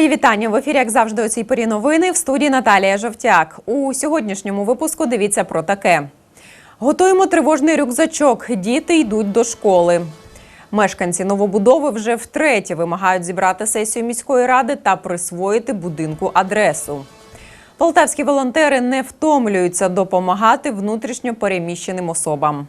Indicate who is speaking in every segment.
Speaker 1: Мої вітання в ефірі, як завжди, у цій порі новини в студії Наталія Жовтяк. У сьогоднішньому випуску дивіться про таке: готуємо тривожний рюкзачок. Діти йдуть до школи. Мешканці новобудови вже втретє вимагають зібрати сесію міської ради та присвоїти будинку адресу. Полтавські волонтери не втомлюються допомагати внутрішньо переміщеним особам.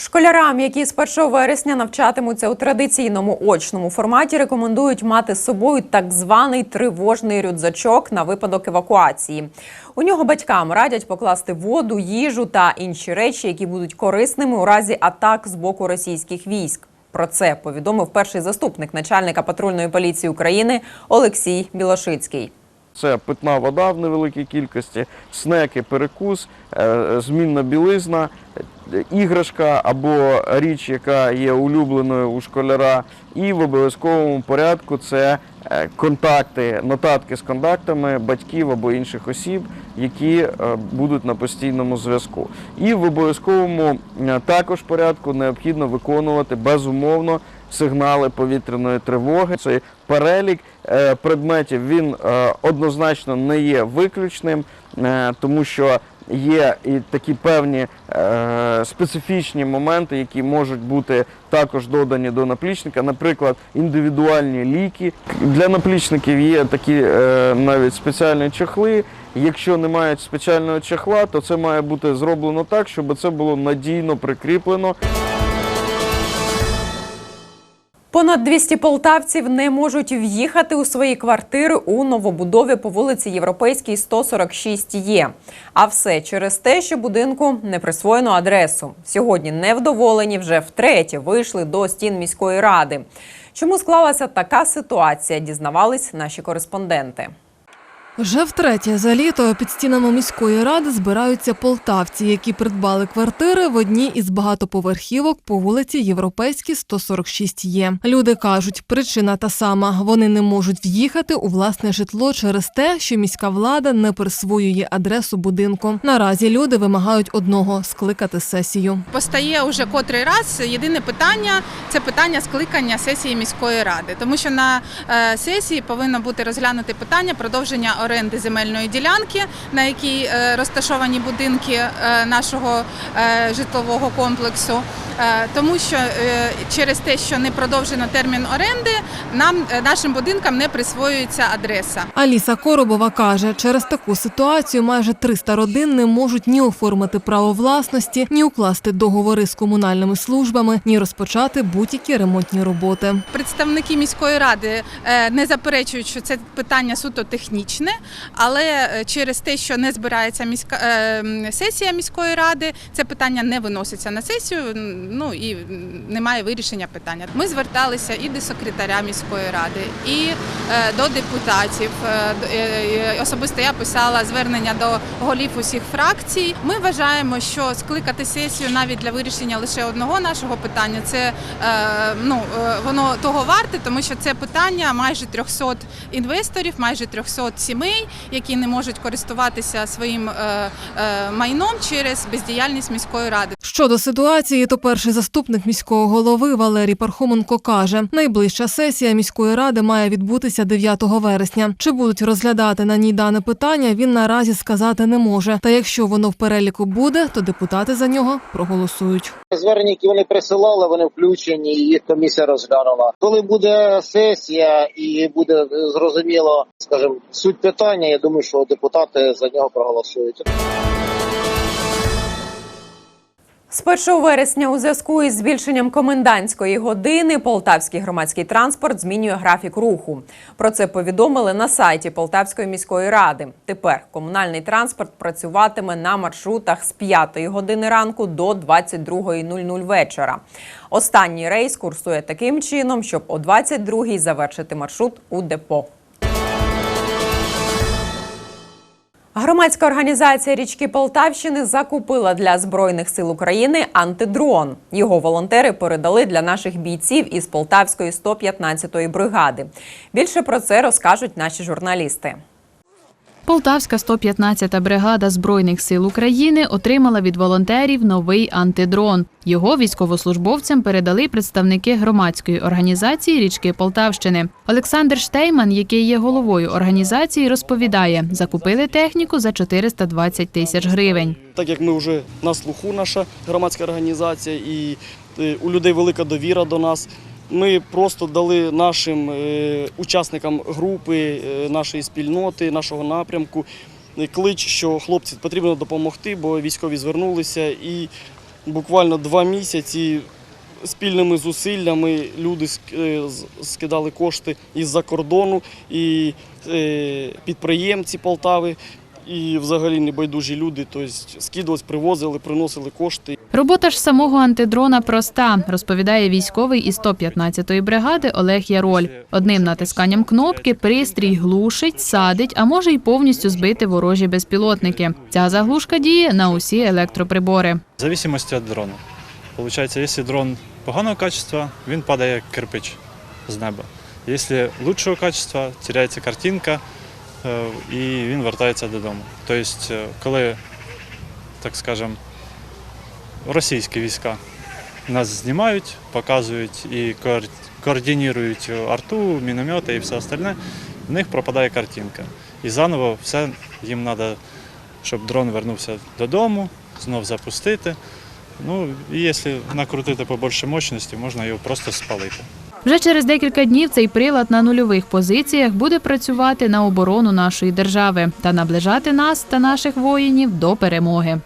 Speaker 1: Школярам, які з 1 вересня навчатимуться у традиційному очному форматі, рекомендують мати з собою так званий тривожний рюкзачок на випадок евакуації. У нього батькам радять покласти воду, їжу та інші речі, які будуть корисними у разі атак з боку російських військ. Про це повідомив перший заступник начальника патрульної поліції України Олексій Білошицький.
Speaker 2: Це питна вода в невеликій кількості, снеки, перекус, е, змінна білизна, е, іграшка або річ, яка є улюбленою у школяра. І в обов'язковому порядку це е, контакти, нотатки з контактами батьків або інших осіб, які е, будуть на постійному зв'язку. І в обов'язковому е, також порядку необхідно виконувати безумовно сигнали повітряної тривоги. Цей перелік предметів він однозначно не є виключним, тому що є і такі певні е, специфічні моменти, які можуть бути також додані до наплічника. Наприклад, індивідуальні ліки. Для наплічників є такі е, навіть спеціальні чехли. Якщо немає спеціального чехла, то це має бути зроблено так, щоб це було надійно прикріплено.
Speaker 1: Понад 200 полтавців не можуть в'їхати у свої квартири у новобудові по вулиці Європейській 146 є. А все через те, що будинку не присвоєно адресу. Сьогодні невдоволені вже втретє вийшли до стін міської ради. Чому склалася така ситуація? Дізнавались наші кореспонденти.
Speaker 3: Вже втретє за літо під стінами міської ради збираються полтавці, які придбали квартири в одній із багатоповерхівок по вулиці Європейській 146 є. Люди кажуть, причина та сама: вони не можуть в'їхати у власне житло через те, що міська влада не присвоює адресу будинку. Наразі люди вимагають одного скликати сесію.
Speaker 4: Постає уже котрий раз єдине питання це питання скликання сесії міської ради, тому що на е, сесії повинно бути розглянути питання продовження оренди земельної ділянки, на якій е, розташовані будинки е, нашого е, житлового комплексу. Тому що через те, що не продовжено термін оренди, нам нашим будинкам не присвоюється адреса.
Speaker 3: Аліса Коробова каже, через таку ситуацію майже 300 родин не можуть ні оформити право власності, ні укласти договори з комунальними службами, ні розпочати будь-які ремонтні роботи.
Speaker 4: Представники міської ради не заперечують, що це питання суто технічне, але е, через те, що не збирається міська е, сесія міської ради, це питання не виноситься на сесію. Ну і немає вирішення питання. Ми зверталися і до секретаря міської ради, і е, до депутатів. Особисто я писала звернення до голів усіх фракцій. Ми вважаємо, що скликати сесію навіть для вирішення лише одного нашого питання це ну воно того варте, тому що це питання майже 300 інвесторів, майже 300 сімей, які не можуть користуватися своїм е, е, майном через бездіяльність міської ради.
Speaker 3: Щодо ситуації, то перший заступник міського голови Валерій Пархоменко каже, найближча сесія міської ради має відбутися 9 вересня. Чи будуть розглядати на ній дане питання, він наразі сказати не може. Та якщо воно в переліку буде, то депутати за нього проголосують.
Speaker 5: Звернення, які вони присилали, вони включені, їх комісія розглянула. Коли буде сесія і буде е, зрозуміло, скажімо, суть питання, я думаю, що депутати за нього проголосують.
Speaker 1: З 1 вересня у зв'язку із збільшенням комендантської години полтавський громадський транспорт змінює графік руху. Про це повідомили на сайті Полтавської міської ради. Тепер комунальний транспорт працюватиме на маршрутах з 5 години ранку до 22.00 вечора. Останній рейс курсує таким чином, щоб о 22.00 завершити маршрут у депо. Громадська організація річки Полтавщини закупила для збройних сил України антидрон. Його волонтери передали для наших бійців із Полтавської 115-ї бригади. Більше про це розкажуть наші журналісти.
Speaker 6: Полтавська 115-та бригада Збройних сил України отримала від волонтерів новий антидрон. Його військовослужбовцям передали представники громадської організації річки Полтавщини. Олександр Штейман, який є головою організації, розповідає, закупили техніку за 420 тисяч гривень.
Speaker 7: так як ми вже на слуху, наша громадська організація, і е, у людей велика довіра до нас. Ми просто дали нашим е, учасникам групи, е, нашої спільноти, нашого напрямку е, клич, що хлопці потрібно допомогти, бо військові звернулися, і буквально два місяці спільними зусиллями люди скидали кошти із-за кордону, і підприємці Полтави. І взагалі небайдужі люди, тобто скидувались, привозили, приносили кошти.
Speaker 6: Робота ж самого антидрона проста, розповідає військовий із 115-ї бригади Олег Яроль. Одним натисканням кнопки пристрій глушить, садить, а може й повністю збити ворожі безпілотники. Ця заглушка діє на усі електроприбори.
Speaker 8: В зависимости от дрона. Получается, если дрон поганого качества, він падає як кирпич з неба. Якщо лучшого качества, теряється картинка і він вертається додому. Тобто, е, коли, так скажем, російські війська нас знімають, показують і коор- координують арту, міномети і все остальне, в них пропадає картинка. І заново все їм треба, щоб дрон вернувся додому, знов запустити. Ну, і якщо накрутити побольше мощності, можна його просто спалити.
Speaker 6: Вже через декілька днів цей прилад на нульових позиціях буде працювати на оборону нашої держави та наближати нас та наших воїнів до перемоги.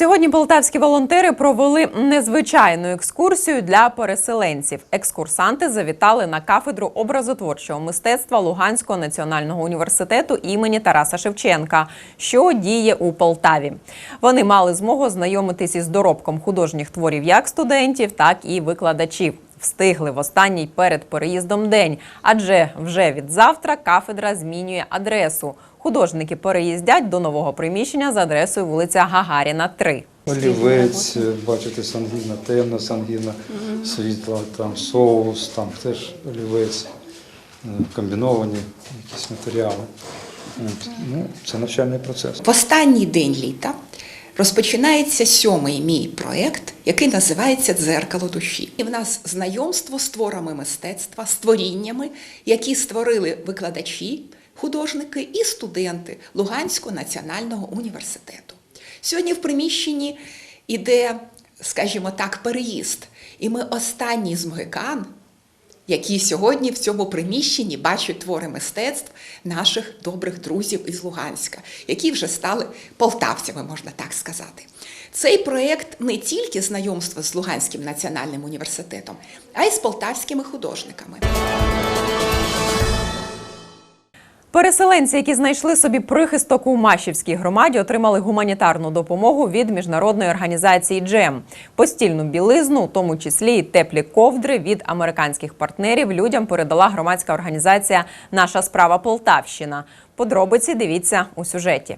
Speaker 1: Сьогодні полтавські волонтери провели незвичайну екскурсію для переселенців. Екскурсанти завітали на кафедру образотворчого мистецтва Луганського національного університету імені Тараса Шевченка, що діє у Полтаві. Вони мали змогу знайомитись із доробком художніх творів як студентів, так і викладачів. Встигли в останній перед переїздом день, адже вже від завтра кафедра змінює адресу. Художники переїздять до нового приміщення за адресою вулиця Гагаріна, 3.
Speaker 9: Олівець, бачите, сангіна, темна сангіна, світла, там соус, там теж олівець, е, комбіновані якісь матеріали. Ну, це навчальний процес.
Speaker 10: В останній день літа розпочинається сьомий мій проєкт, який називається Дзеркало душі. І в нас знайомство з творами мистецтва, з творіннями, які створили викладачі, художники і студенти Луганського національного університету. Сьогодні в приміщенні іде, скажімо так, переїзд. І ми останній з могикан, які сьогодні в цьому приміщенні бачать твори мистецтв наших добрих друзів із Луганська, які вже стали полтавцями, можна так сказати. Цей проєкт не тільки знайомство з Луганським національним університетом, а й з полтавськими художниками.
Speaker 1: Переселенці, які знайшли собі прихисток у Машівській громаді, отримали гуманітарну допомогу від міжнародної організації Джем. Постільну білизну, у тому числі і теплі ковдри від американських партнерів, людям передала громадська організація Наша справа Полтавщина. Подробиці дивіться у сюжеті.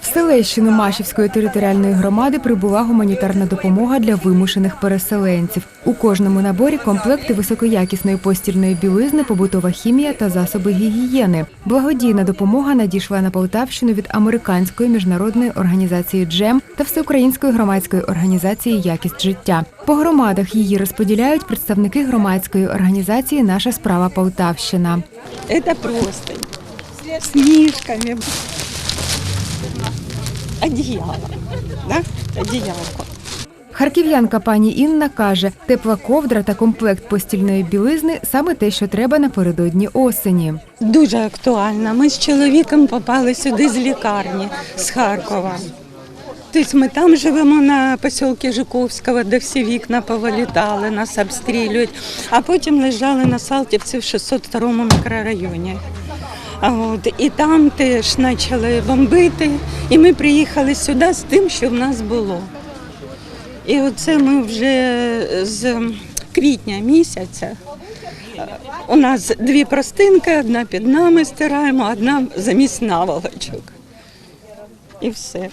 Speaker 11: В Селещину Машівської територіальної громади прибула гуманітарна допомога для вимушених переселенців. У кожному наборі комплекти високоякісної постільної білизни, побутова хімія та засоби гігієни. Благодійна допомога надійшла на Полтавщину від американської міжнародної організації Джем та всеукраїнської громадської організації Якість життя. По громадах її розподіляють представники громадської організації Наша справа Полтавщина.
Speaker 12: Это просто с Одеяло. Да? Одеялко.
Speaker 11: Харків'янка пані Інна каже, тепла ковдра та комплект постільної білизни саме те, що треба напередодні осені.
Speaker 12: Дуже актуально. Ми з чоловіком попали сюди з лікарні з Харкова. Тобто ми там живемо на посілки Жуковського, де всі вікна повилітали, нас обстрілюють, а потім лежали на Салтівці в 602 мікрорайоні. От, і там теж почали бомбити, і ми приїхали сюди з тим, що в нас було. І оце ми вже з квітня місяця. У нас дві простинки, одна під нами стираємо, одна замість наволочок. І все.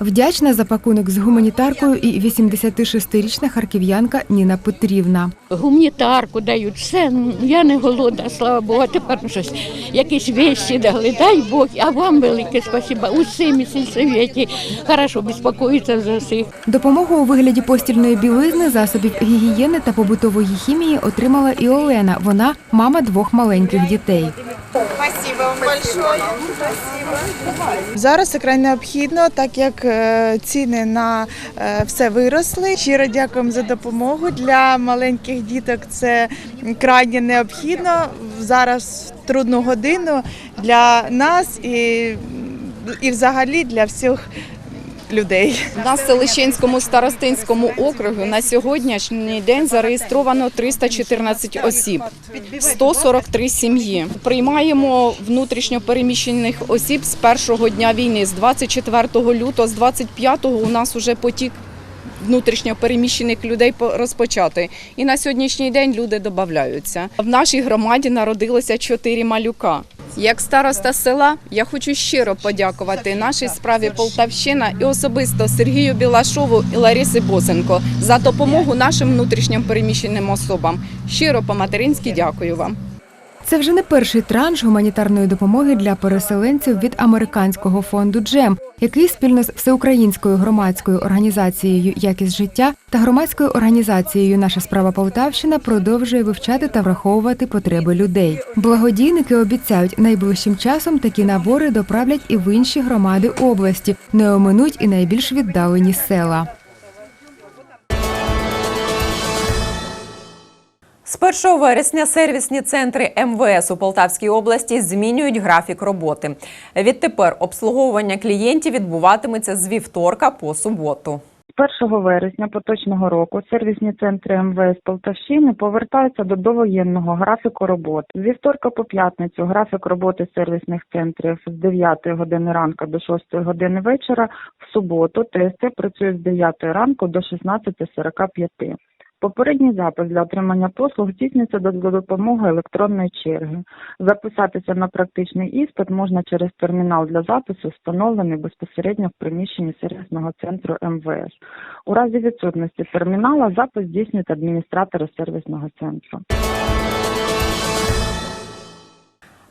Speaker 11: Вдячна за пакунок з гуманітаркою і 86-річна харків'янка Ніна Петрівна.
Speaker 13: гуманітарку дають, все, ну, я не голодна, слава Богу, а тепер щось, якісь вещі дали, дай Бог, а вам велике спасибо, усім і сільсовєті, хорошо безпокоїться за всіх.
Speaker 11: Допомогу у вигляді постільної білизни, засобів гігієни та побутової хімії отримала і Олена. Вона мама двох маленьких дітей.
Speaker 14: Зараз це необхідно, так як ціни на е, все виросли. Щиро дякуємо за допомогу для маленьких діток. Це крайне необхідно зараз в трудну годину для нас і, і взагалі для всіх людей.
Speaker 15: На Селищенському старостинському округу на сьогоднішній день зареєстровано 314 осіб, 143 сім'ї. Приймаємо внутрішньо переміщених осіб з першого дня війни, з 24 лютого, з 25 у нас уже потік внутрішньо переміщених людей по- розпочатий. І на сьогоднішній день люди додаються. В нашій громаді народилося чотири малюка. Як староста села, я хочу щиро подякувати нашій справі Полтавщина і особисто Сергію Білашову і Ларісі Босенко за допомогу нашим внутрішньо переміщеним особам. Щиро по-материнськи дякую вам.
Speaker 11: Це вже не перший транш гуманітарної допомоги для переселенців від американського фонду Джем, який спільно з всеукраїнською громадською організацією Якість життя та громадською організацією Наша справа Полтавщина продовжує вивчати та враховувати потреби людей. Благодійники обіцяють, найближчим часом такі набори доправлять і в інші громади області, не оминуть і найбільш віддалені села.
Speaker 1: 1 вересня сервісні центри МВС у Полтавській області змінюють графік роботи. Відтепер обслуговування клієнтів відбуватиметься з вівторка по суботу.
Speaker 16: З 1 вересня поточного року сервісні центри МВС Полтавщини повертаються до довоєнного графіку роботи. З вівторка по п'ятницю графік роботи сервісних центрів з 9 години ранку до 6 години вечора. В суботу ТСЦ працює з 9 ранку до 16.45. Попередній запис для отримання послуг здійснюється за допомогою електронної черги. Записатися на практичний іспит можна через термінал для запису, встановлений безпосередньо в приміщенні сервісного центру МВС. У разі відсутності термінала запис здійснюють адміністратори сервісного центру.